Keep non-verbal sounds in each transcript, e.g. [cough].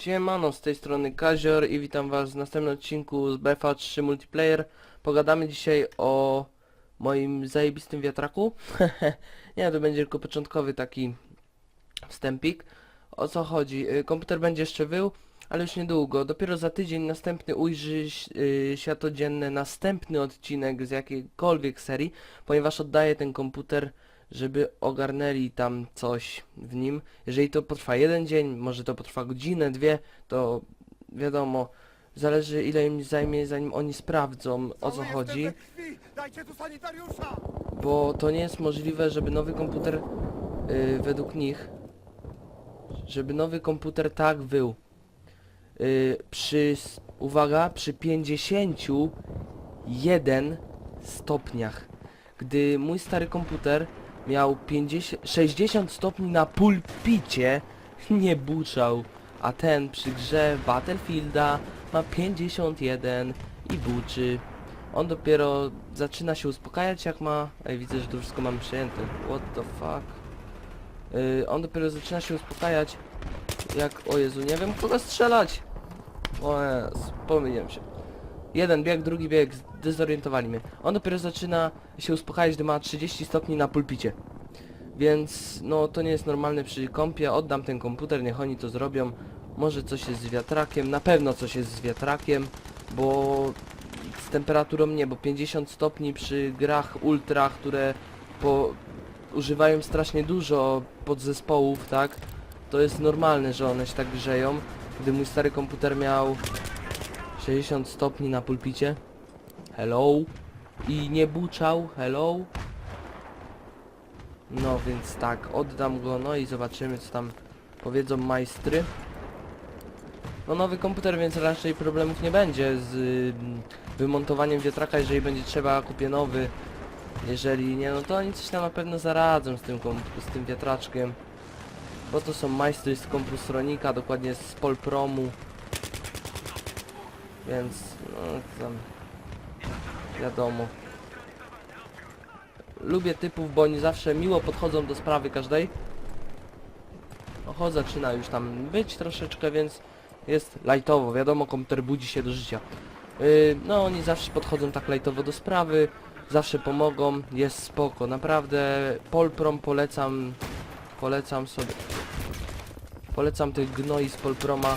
Siemano, z tej strony Kazior i witam was w następnym odcinku z BFA 3 Multiplayer. Pogadamy dzisiaj o moim zajebistym wiatraku. [laughs] Nie, to będzie tylko początkowy taki wstępik. O co chodzi? Y, Komputer będzie jeszcze wył, ale już niedługo. Dopiero za tydzień następny ujrzy y, dzienne następny odcinek z jakiejkolwiek serii, ponieważ oddaję ten komputer żeby ogarnęli tam coś w nim. Jeżeli to potrwa jeden dzień, może to potrwa godzinę, dwie, to wiadomo, zależy ile im zajmie zanim oni sprawdzą o co chodzi! Dajcie tu sanitariusza! bo to nie jest możliwe, żeby nowy komputer y, według nich, żeby nowy komputer tak wył. Y, przy, uwaga, przy 51 stopniach. Gdy mój stary komputer miał 50, 60 stopni na pulpicie, nie buczał, a ten przy grze Battlefielda ma 51 i buczy. On dopiero zaczyna się uspokajać jak ma... Ej, widzę, że to wszystko mam przyjęte. What the fuck? Yy, on dopiero zaczyna się uspokajać jak... O Jezu, nie wiem kogo strzelać! O Jezu, pomyliłem się. Jeden bieg, drugi bieg, zdezorientowali mnie. On dopiero zaczyna się uspokajać, gdy ma 30 stopni na pulpicie. Więc no to nie jest normalne przy kompie, oddam ten komputer, niech oni to zrobią. Może coś jest z wiatrakiem, na pewno coś jest z wiatrakiem, bo z temperaturą nie, bo 50 stopni przy grach ultra, które po, używają strasznie dużo podzespołów, tak? To jest normalne, że one się tak grzeją. Gdy mój stary komputer miał 60 stopni na pulpicie. Hello. I nie buczał. Hello. No więc tak, oddam go, no i zobaczymy co tam powiedzą majstry. No nowy komputer, więc raczej problemów nie będzie z y, wymontowaniem wiatraka, jeżeli będzie trzeba kupię nowy. Jeżeli nie, no to oni coś tam na pewno zaradzą z tym, z tym wiatraczkiem. Bo to są majstry z Compustronika, dokładnie z Polpromu. Więc, no tam, wiadomo. Lubię typów, bo oni zawsze miło podchodzą do sprawy każdej. Oho, zaczyna już tam być troszeczkę, więc jest lightowo. Wiadomo, komputer budzi się do życia. Yy, no, oni zawsze podchodzą tak lightowo do sprawy, zawsze pomogą, jest spoko. Naprawdę, Polprom polecam, polecam sobie. Polecam tych gnoi z Polproma.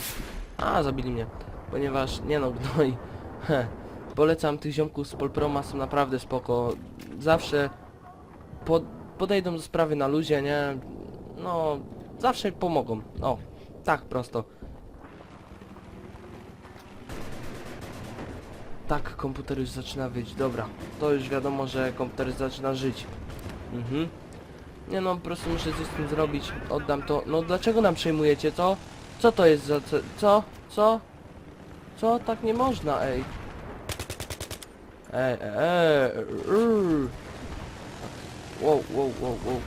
A, zabili mnie. Ponieważ, nie no, gnoi. [laughs] Heh. Polecam tych ziomków z Polproma, są naprawdę spoko. Zawsze pod, podejdą do sprawy na luzie, nie? No, zawsze pomogą. O, tak prosto. Tak, komputer już zaczyna wyjść. Dobra, to już wiadomo, że komputer zaczyna żyć. Mhm. Nie no, po prostu muszę coś z tym zrobić. Oddam to. No dlaczego nam przejmujecie, co? Co to jest za... Co? Co? Co? Tak nie można, ej. Ej, ej. rrr. Wow, wow, wow, wow.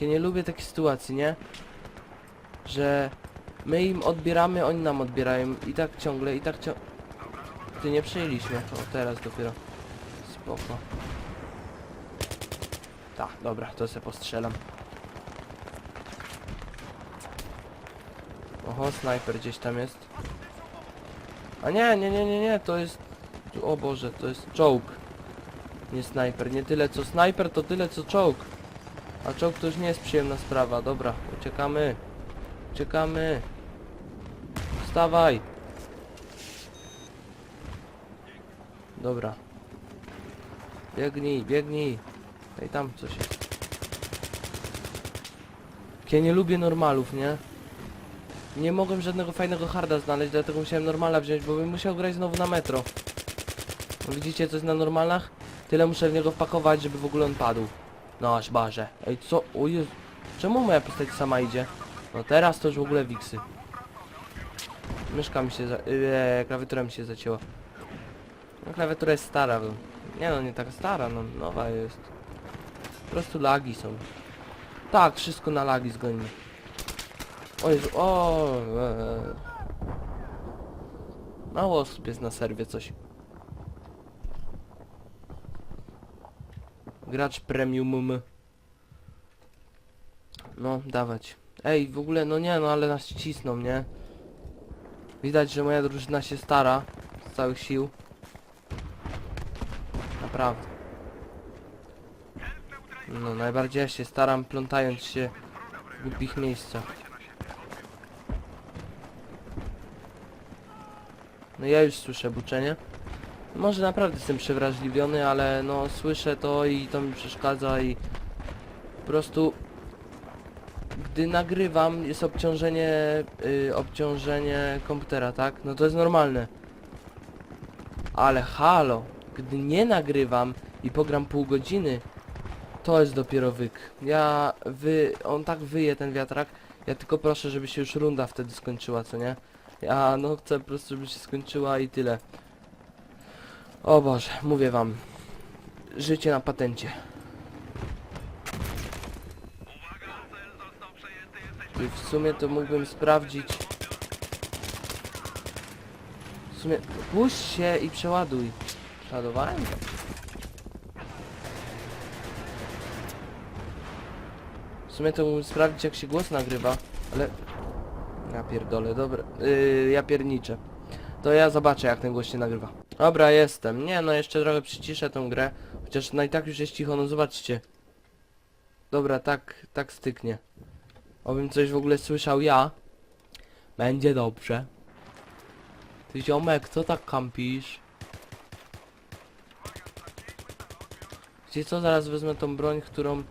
Ja nie lubię takiej sytuacji, nie? Że my im odbieramy, oni nam odbierają i tak ciągle, i tak ciągle. Ty nie przyjęliśmy. O, teraz dopiero. Spoko. Tak, dobra, to se postrzelam. Oho, snajper gdzieś tam jest. A nie, nie, nie, nie, nie, to jest... O Boże, to jest czołg. Nie snajper, nie tyle co snajper, to tyle co czołg. A czołg to już nie jest przyjemna sprawa, dobra, uciekamy. Uciekamy. Wstawaj. Dobra. Biegnij, biegnij. Ej, tam coś jest. Ja nie lubię normalów, nie? Nie mogłem żadnego fajnego harda znaleźć, dlatego musiałem normala wziąć, bo bym musiał grać znowu na metro. Widzicie coś na normalach? Tyle muszę w niego wpakować, żeby w ogóle on padł. No aż barze. Ej, co? O Jezu. Czemu moja postać sama idzie? No teraz to już w ogóle wiksy. Myszka mi się za... Eee, klawiatura mi się zacięła. No klawiatura jest stara. Nie no, nie taka stara, no nowa jest. Po prostu lagi są. Tak, wszystko na lagi zgonimy. O Jezu, o. Eee. Mało osób jest na serwie coś. Gracz premium. No, dawać. Ej, w ogóle, no nie, no ale nas cisną, nie? Widać, że moja drużyna się stara z całych sił. Naprawdę. No, najbardziej ja się staram, plątając się w głupich miejscach. No ja już słyszę buczenie. Może naprawdę jestem przewrażliwiony, ale no słyszę to i to mi przeszkadza i po prostu gdy nagrywam jest obciążenie y, obciążenie komputera, tak? No to jest normalne. Ale halo, gdy nie nagrywam i pogram pół godziny, to jest dopiero wyk. Ja wy, on tak wyje ten wiatrak. Ja tylko proszę, żeby się już runda wtedy skończyła, co nie? Ja no chcę po prostu, żeby się skończyła i tyle. O Boże, mówię wam. Życie na patencie. I w sumie to mógłbym sprawdzić. W sumie puść się i przeładuj. Przeładowałem? W sumie to mógłbym sprawdzić jak się głos nagrywa, ale... Ja pierdolę, dobra. Yy, ja pierniczę. To ja zobaczę jak ten głos się nagrywa. Dobra, jestem. Nie no, jeszcze trochę przyciszę tę grę. Chociaż no i tak już jest cicho, no zobaczcie. Dobra, tak, tak styknie. Obym coś w ogóle słyszał ja. Będzie dobrze. Ty ziomek, co tak kampisz? Gdzie co, zaraz wezmę tą broń, którą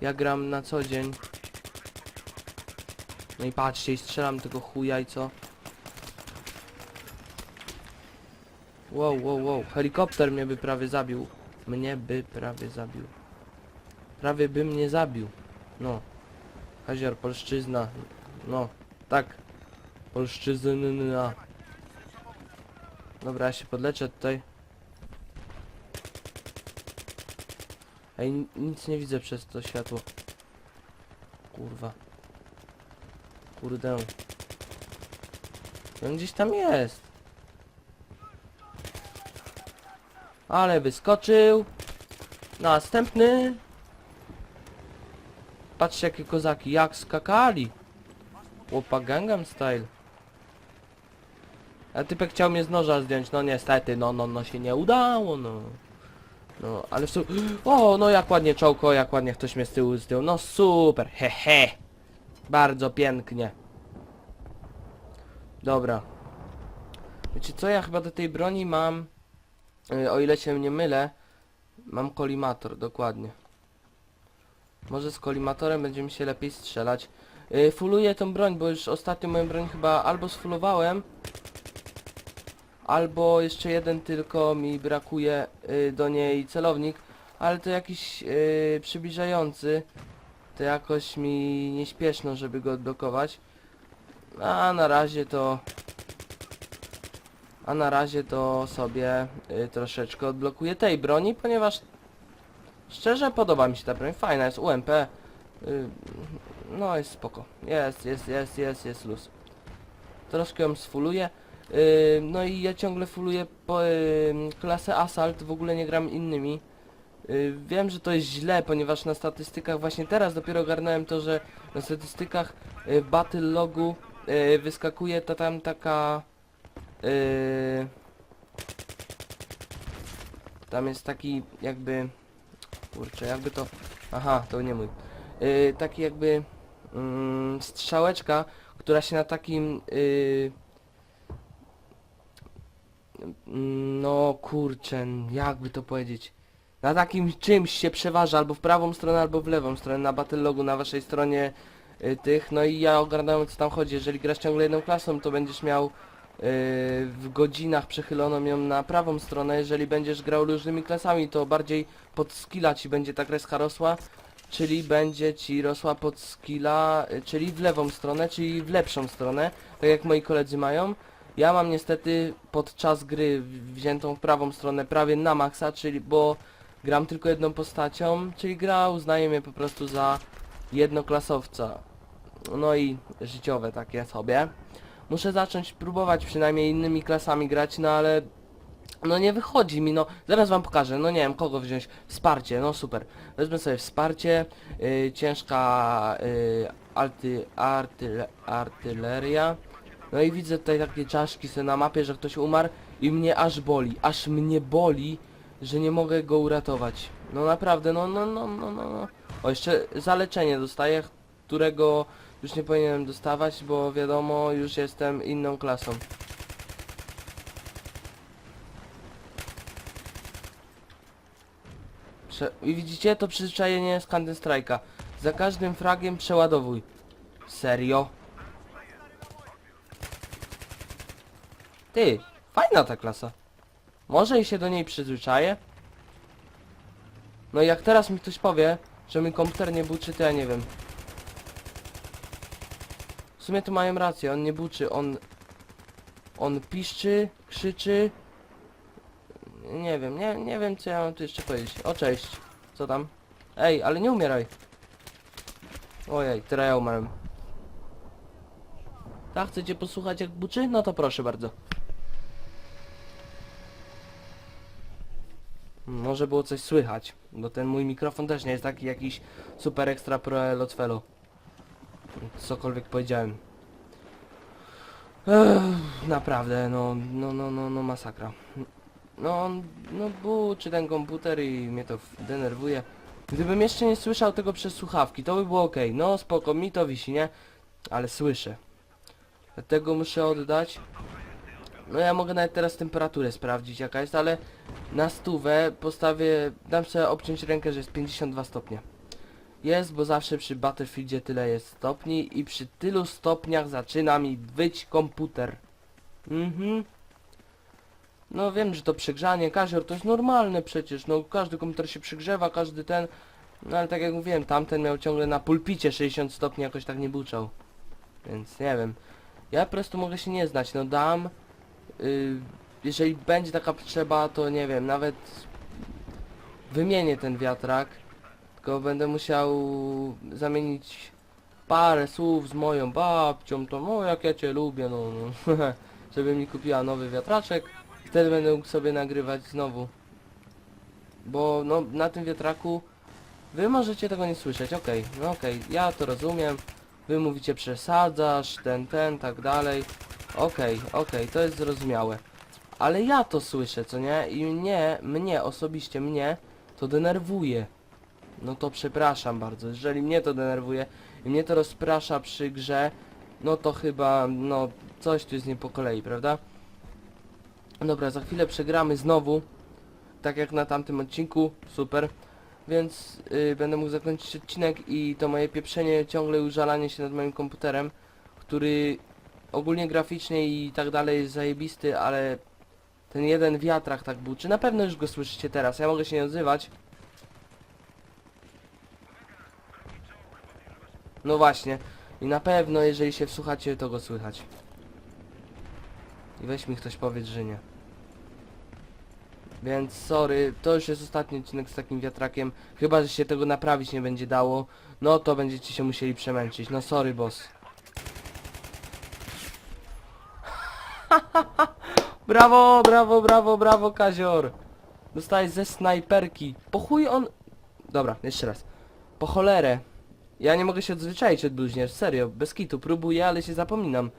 ja gram na co dzień. No i patrzcie, strzelam tego chuja i co? Wow, wow, wow. Helikopter mnie by prawie zabił. Mnie by prawie zabił. Prawie by mnie zabił. No. Kazior, polszczyzna. No, tak. Polszczyzna. Dobra, ja się podleczę tutaj. Ej, ni- nic nie widzę przez to światło. Kurwa. Kurde. On gdzieś tam jest. Ale wyskoczył. Następny. Patrzcie jakie kozaki, jak skakali. Łopa Gangnam Style. A typek chciał mnie z noża zdjąć, no niestety, no, no, no się nie udało, no. No, ale w sumie... [gasps] O, no jak ładnie czołko, jak ładnie ktoś mnie z tyłu zdjął, no super, hehe. Bardzo pięknie. Dobra. Wiecie co, ja chyba do tej broni mam, y, o ile się nie mylę, mam kolimator, dokładnie. Może z kolimatorem będzie mi się lepiej strzelać. Yy, fuluję tą broń, bo już ostatnio moją broń chyba albo sfulowałem, albo jeszcze jeden tylko mi brakuje yy, do niej celownik, ale to jakiś przybliżający. To jakoś mi nieśpieszno, żeby go odblokować. A na razie to... A na razie to sobie y, troszeczkę odblokuję tej broni, ponieważ Szczerze podoba mi się ta broń, fajna jest UMP. Y, no jest spoko. Jest, jest, jest, jest, jest luz. Troszkę ją sfuluję. Y, no i ja ciągle fuluję po, y, klasę Assault, w ogóle nie gram innymi. Y, wiem, że to jest źle, ponieważ na statystykach właśnie teraz dopiero ogarnąłem to, że na statystykach y, w Battle Logu y, wyskakuje ta tam taka... Y, tam jest taki jakby Kurczę, jakby to... Aha, to nie mój. Taki jakby... Mm, strzałeczka, która się na takim... Yy, no kurczę, jakby to powiedzieć. Na takim czymś się przeważa albo w prawą stronę, albo w lewą stronę na Battlelogu na waszej stronie y, tych. No i ja ogarnąłem co tam chodzi. Jeżeli grasz ciągle jedną klasą, to będziesz miał y, w godzinach przechyloną ją na prawą stronę. Jeżeli będziesz grał różnymi klasami, to bardziej pod skilla ci będzie ta kreska rosła, czyli będzie ci rosła pod skilla, y, czyli w lewą stronę, czyli w lepszą stronę, tak jak moi koledzy mają. Ja mam niestety podczas gry wziętą w prawą stronę prawie na maksa, czyli bo gram tylko jedną postacią, czyli gra uznaje mnie po prostu za jednoklasowca. No i życiowe takie sobie. Muszę zacząć próbować przynajmniej innymi klasami grać, no ale No nie wychodzi mi, no zaraz wam pokażę, no nie wiem kogo wziąć, wsparcie, no super. Wezmę sobie wsparcie, y, ciężka y, arty, artyle, artyleria. No i widzę tutaj takie czaszki sobie na mapie, że ktoś umarł i mnie aż boli, aż mnie boli, że nie mogę go uratować. No naprawdę, no no no no no. no. O jeszcze zaleczenie dostaję, którego już nie powinienem dostawać, bo wiadomo, już jestem inną klasą. Prze I widzicie, to przyzwyczajenie z Counter Strike'a. Za każdym fragiem przeładowuj. Serio? Ty, fajna ta klasa. Może i się do niej przyzwyczaję? No i jak teraz mi ktoś powie, że mój komputer nie buczy, to ja nie wiem. W sumie to mają rację, on nie buczy, on... On piszczy, krzyczy, nie wiem, nie, nie wiem co ja mam tu jeszcze powiedzieć. O cześć. Co tam? Ej, ale nie umieraj. Ojej, teraz ja umarłem. Tak, chcecie posłuchać jak buczy? No to proszę bardzo. Może było coś słychać, bo ten mój mikrofon też nie jest taki jakiś super extra pro Lotfelo. Cokolwiek powiedziałem. Ech, naprawdę, no, no, no, no, no masakra. No, no buczy ten komputer i mnie to denerwuje. Gdybym jeszcze nie słyszał tego przez słuchawki, to by było ok. No spoko, mi to wisi, nie? Ale słyszę. Dlatego muszę oddać. No ja mogę nawet teraz temperaturę sprawdzić jaka jest, ale na stówę postawię, dam sobie obciąć rękę, że jest 52 stopnie. Jest, bo zawsze przy Battlefieldzie tyle jest stopni i przy tylu stopniach zaczyna mi wyć komputer. Mhm. No wiem, że to przegrzanie, kazior to jest normalne przecież, no każdy komputer się przygrzewa, każdy ten... No ale tak jak mówiłem, tamten miał ciągle na pulpicie 60 stopni, jakoś tak nie buczał. Więc nie wiem. Ja po prostu mogę się nie znać, no dam... y, jeżeli będzie taka potrzeba, to nie wiem, nawet... Wymienię ten wiatrak, tylko będę musiał zamienić parę słów z moją babcią, to no jak ja cię lubię, no, no. [laughs] żeby mi kupiła nowy wiatraczek. Wtedy będę mógł sobie nagrywać znowu. Bo no na tym wiatraku wy możecie tego nie słyszeć, okej, no okej, ja to rozumiem. Wy mówicie przesadzasz, ten, ten, tak dalej. Okej, okej, to jest zrozumiałe. Ale ja to słyszę, co nie? I mnie, mnie, osobiście mnie, to denerwuje. No to przepraszam bardzo, jeżeli mnie to denerwuje i mnie to rozprasza przy grze, no to chyba, no, coś tu jest nie po kolei, prawda? Dobra, za chwilę przegramy znowu, tak jak na tamtym odcinku, super. Więc y, będę mógł zakończyć odcinek i to moje pieprzenie, ciągle użalanie się nad moim komputerem, który ogólnie graficznie i tak dalej jest zajebisty, ale ten jeden wiatrak tak buczy. Na pewno już go słyszycie teraz, ja mogę się nie odzywać. No właśnie. I na pewno, jeżeli się wsłuchacie, to go słychać. I weź mi ktoś powiedz, że nie. Więc sorry, to już jest ostatni odcinek z takim wiatrakiem. Chyba, że się tego naprawić nie będzie dało. No to będziecie się musieli przemęczyć. No sorry, boss. [laughs] brawo, brawo, brawo, brawo, Kazior. Dostałeś ze snajperki. Po chuj on... Dobra, jeszcze raz. Po cholerę. Ja nie mogę się odzwyczaić od bluźnierz, serio, bez kitu, próbuję, ale się zapominam.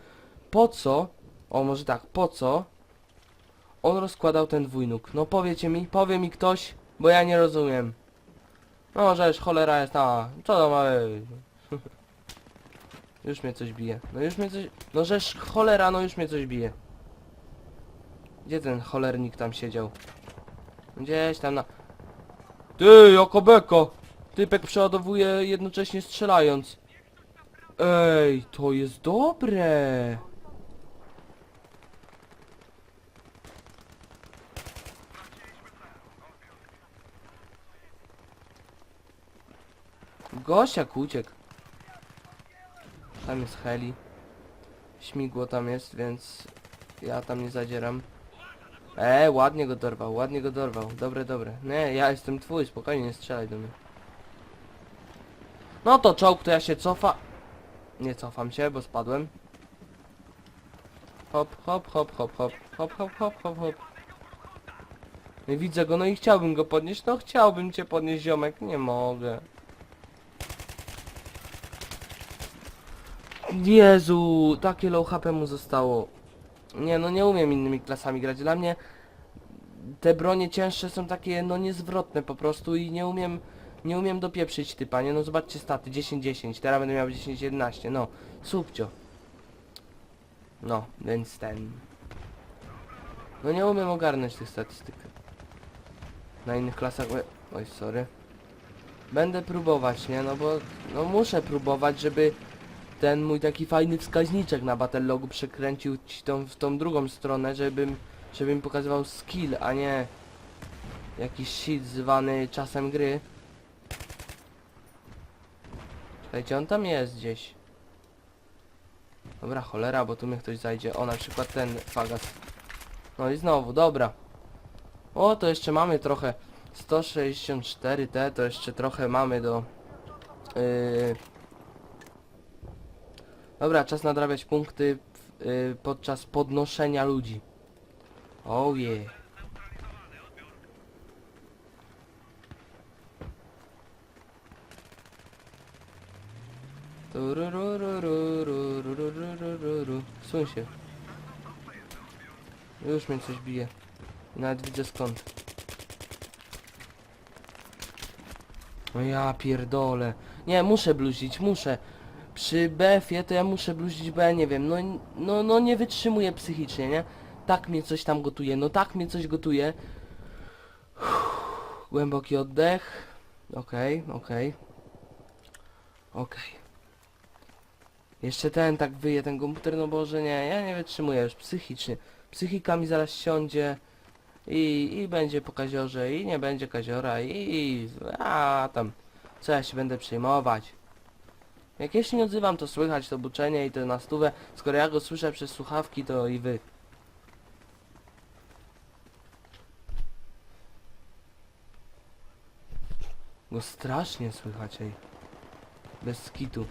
Po co, o może tak, po co on rozkładał ten dwójnóg? No powiecie mi, powie mi ktoś, bo ja nie rozumiem. No żeż, cholera jest, a, co to ma? [laughs] Już mnie coś bije, no już mnie coś, no żeż, cholera, no już mnie coś bije. Gdzie ten cholernik tam siedział? Gdzieś tam na... Ty, jako beko! Typek przeładowuje jednocześnie strzelając. Ej, to jest dobre. Gosiak uciekł. Tam jest heli. Śmigło tam jest, więc ja tam nie zadzieram. E, ładnie go dorwał, ładnie go dorwał. Dobre, dobre. Nie, ja jestem twój, spokojnie, nie strzelaj do mnie. No to czołg, to ja się cofa... Nie cofam się, bo spadłem. Hop, hop, hop, hop, hop, hop, hop, hop, hop, hop. I widzę go, no i chciałbym go podnieść, no chciałbym cię podnieść ziomek, nie mogę. Jezu, takie low HP mu zostało. Nie, no nie umiem innymi klasami grać. Dla mnie te bronie cięższe są takie, no niezwrotne po prostu i nie umiem, nie umiem dopieprzyć typa, nie? No zobaczcie staty, 10-10, teraz będę miał 10-11, no, subcio. No, więc ten... No nie umiem ogarnąć tych statystyk. Na innych klasach... Oj, sorry. Będę próbować, nie? No bo... No muszę próbować, żeby ten mój taki fajny wskaźniczek na Battlelogu przekręcił ci tą, w tą drugą stronę, żebym, żebym pokazywał skill, a nie jakiś shit zwany czasem gry. Czekajcie, on tam jest gdzieś. Dobra, cholera, bo tu mnie ktoś zajdzie. O, na przykład ten fagas. No i znowu, dobra. O, to jeszcze mamy trochę. 164T, to jeszcze trochę mamy do... Yy... Dobra, czas nadrabiać punkty podczas podnoszenia ludzi. Oh yeah. Suń się. Już mnie coś bije. Nawet widzę skąd. No ja pierdolę. Nie, muszę bluzić, muszę. Przy BF-ie to ja muszę bluzić, bo ja nie wiem, no, no, no nie wytrzymuję psychicznie, nie? Tak mnie coś tam gotuje, no tak mnie coś gotuje. Uff, Głęboki oddech. Okej, okej. Okej. Jeszcze ten tak wyje, ten komputer, no Boże, nie, ja nie wytrzymuję już psychicznie. Psychika mi zaraz siądzie i, i będzie po kaziorze i nie będzie kaziora i, i a tam, co ja się będę przejmować. Jak ja się nie odzywam, to słychać to buczenie i to na stówę. Skoro ja go słyszę przez słuchawki, to i wy. Go strasznie słychać, ej. Bez skitu.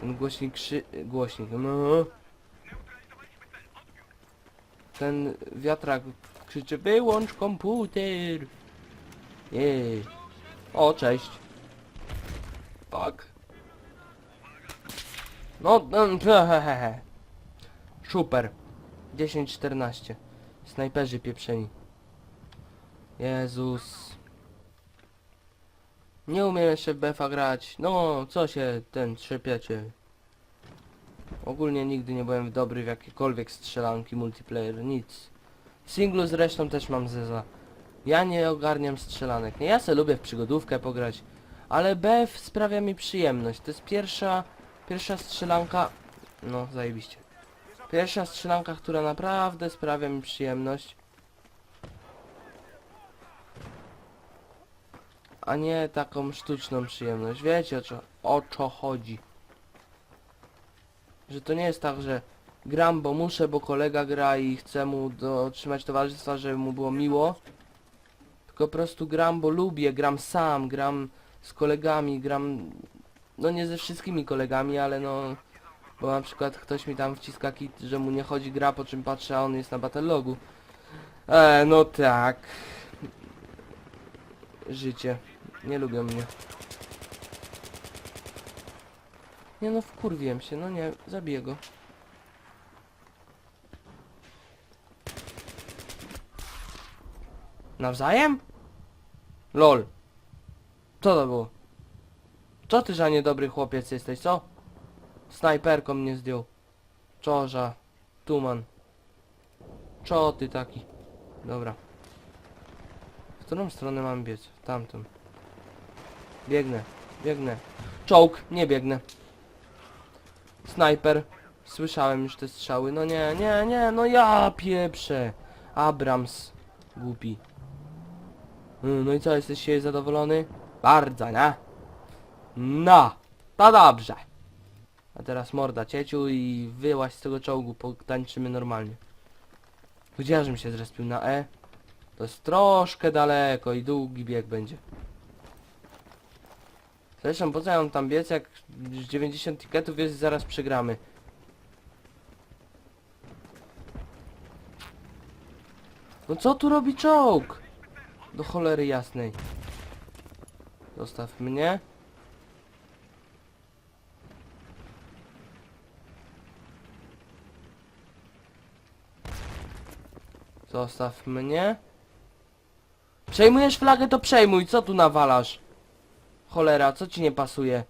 Ten głośnik krzy... głośnik, no. Ten wiatrak krzyczy wyłącz komputer. Jej. O, cześć. Fuck. No, no, [laughs] hehehe. Super. 10-14. Snajperzy pieprzeni. Jezus. Nie umiem jeszcze w BFA grać. No, co się ten trzepiecie? Ogólnie nigdy nie byłem dobry w jakiekolwiek strzelanki multiplayer, nic. Singlu zresztą też mam zeza. Ja nie ogarniam strzelanek. Nie, ja se lubię w przygodówkę pograć. Ale BF sprawia mi przyjemność. To jest pierwsza, pierwsza strzelanka... No, zajebiście. Pierwsza strzelanka, która naprawdę sprawia mi przyjemność. A nie taką sztuczną przyjemność. Wiecie o co, o co chodzi. Że to nie jest tak, że gram, bo muszę, bo kolega gra i chcę mu dotrzymać towarzystwa, żeby mu było miło. Tylko po prostu gram, bo lubię, gram sam, gram z kolegami, gram... No nie ze wszystkimi kolegami, ale no... Bo na przykład ktoś mi tam wciska kit, że mu nie chodzi gra, po czym patrzę, a on jest na Battlelogu. E, no tak. Życie. Nie lubią mnie. Nie no, wkurwiłem się, no nie, zabiję go. Nawzajem? LOL. Co to było? Co ty za niedobry chłopiec jesteś, co? Snajperką mnie zdjął. Czorza. Tuman. Czo ty taki. Dobra. W którą stronę mam biec? W tamtą. Biegnę. Biegnę. Czołg. Nie biegnę. Snajper. Słyszałem już te strzały. No nie, nie, nie. No ja pieprzę. Abrams. Głupi. Mm, No i co, jesteś się zadowolony? Bardzo, nie? No, to dobrze. A teraz morda cieciu i wyłaź z tego czołgu, potańczymy normalnie. Gdzie żebym się zrespił na E? To jest troszkę daleko i długi bieg będzie. Zresztą po co ja tam biec, jak już 90 tiketów jest zaraz przegramy. No co tu robi czołg? Do cholery jasnej. Zostaw mnie. Zostaw mnie. Przejmujesz flagę, to przejmuj. Co tu nawalasz? Cholera, co ci nie pasuje?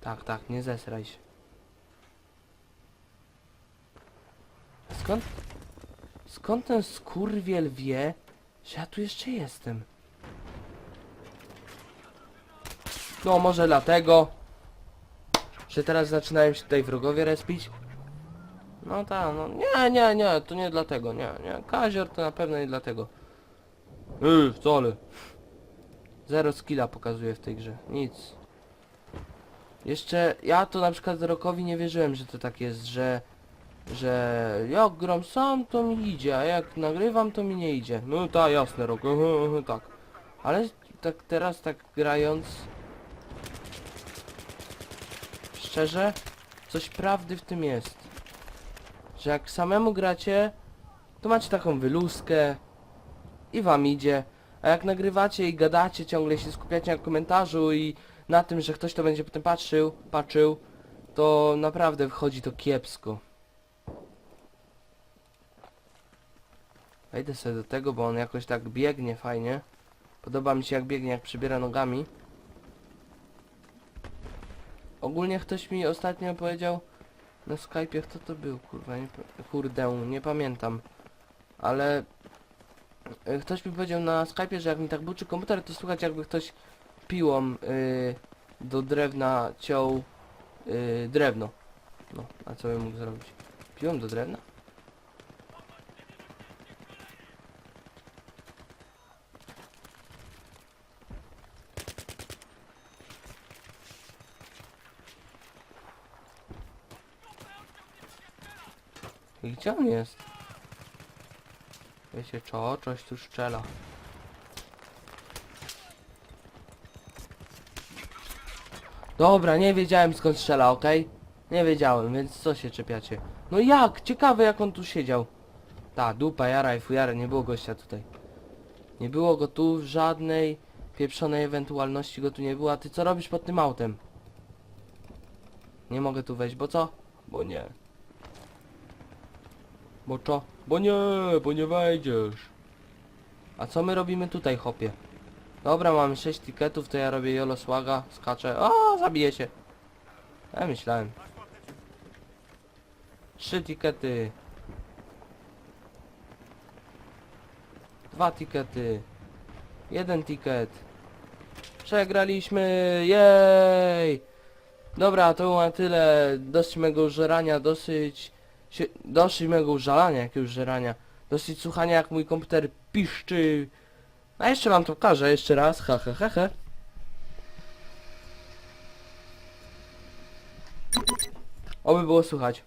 Tak, tak, nie zesraj się. Skąd? Skąd ten skurwiel wie, że ja tu jeszcze jestem? No, może dlatego, że teraz zaczynają się tutaj wrogowie respić? No tak, no nie, nie, nie, to nie dlatego, nie, nie. Kazior to na pewno nie dlatego. Yy, wcale. Zero skilla pokazuje w tej grze, nic. Jeszcze ja to na przykład Rokowi nie wierzyłem, że to tak jest, że że jak gram sam to mi idzie, a jak nagrywam to mi nie idzie. No tak, jasne Rok, [laughs] tak. Ale tak teraz tak grając szczerze, coś prawdy w tym jest. Że jak samemu gracie, to macie taką wyluskę i wam idzie. A jak nagrywacie i gadacie, ciągle się skupiacie na komentarzu i na tym, że ktoś to będzie potem patrzył, patrzył, to naprawdę wchodzi to kiepsko. Wejdę sobie do tego, bo on jakoś tak biegnie fajnie. Podoba mi się jak biegnie, jak przybiera nogami. Ogólnie ktoś mi ostatnio powiedział na Skype'ie, kto to był, kurwa, nie, kurde, nie pamiętam. Ale e, ktoś mi powiedział na Skype'ie, że jak mi tak buczy komputer, to słychać jakby ktoś piłą y, do drewna ciął y, drewno. No, a co bym mógł zrobić? Piłą do drewna? Gdzie on jest? Wiecie co? Coś tu szczela. Dobra, nie wiedziałem skąd strzela, okej? Nie wiedziałem, więc co się czepiacie? No jak? Ciekawe jak on tu siedział. Ta, dupa, jara i fujara, nie było gościa tutaj. Nie było go tu, żadnej pieprzonej ewentualności go tu nie było, a ty co robisz pod tym autem? Nie mogę tu wejść, bo co? Bo nie. Bo co? Bo nie, bo nie wejdziesz. A co my robimy tutaj, hopie? Dobra, mamy 6 tiketów, to ja robię Jolo Słaga, skaczę. O, zabiję się. Ja myślałem. Trzy tikety. Dwa tikety. Jeden ticket. Przegraliśmy, jej! Dobra, to było na tyle. Dosyć mego żerania, dosyć... Się, dosyć mego użalania, jakiegoś żerania. Dosyć słuchania jak mój komputer piszczy. A jeszcze wam to pokażę, jeszcze raz, ha ha ha ha. Oby było słychać.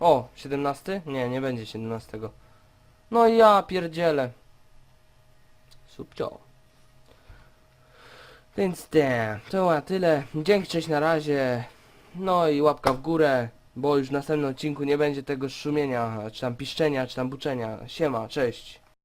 O, 17? Nie, nie będzie 17. No ja pierdzielę. Subcio. Więc te, to na tyle. Dzięki, cześć na razie. No i łapka w górę, bo już w następnym odcinku nie będzie tego szumienia, czy tam piszczenia, czy tam buczenia. Siema, cześć.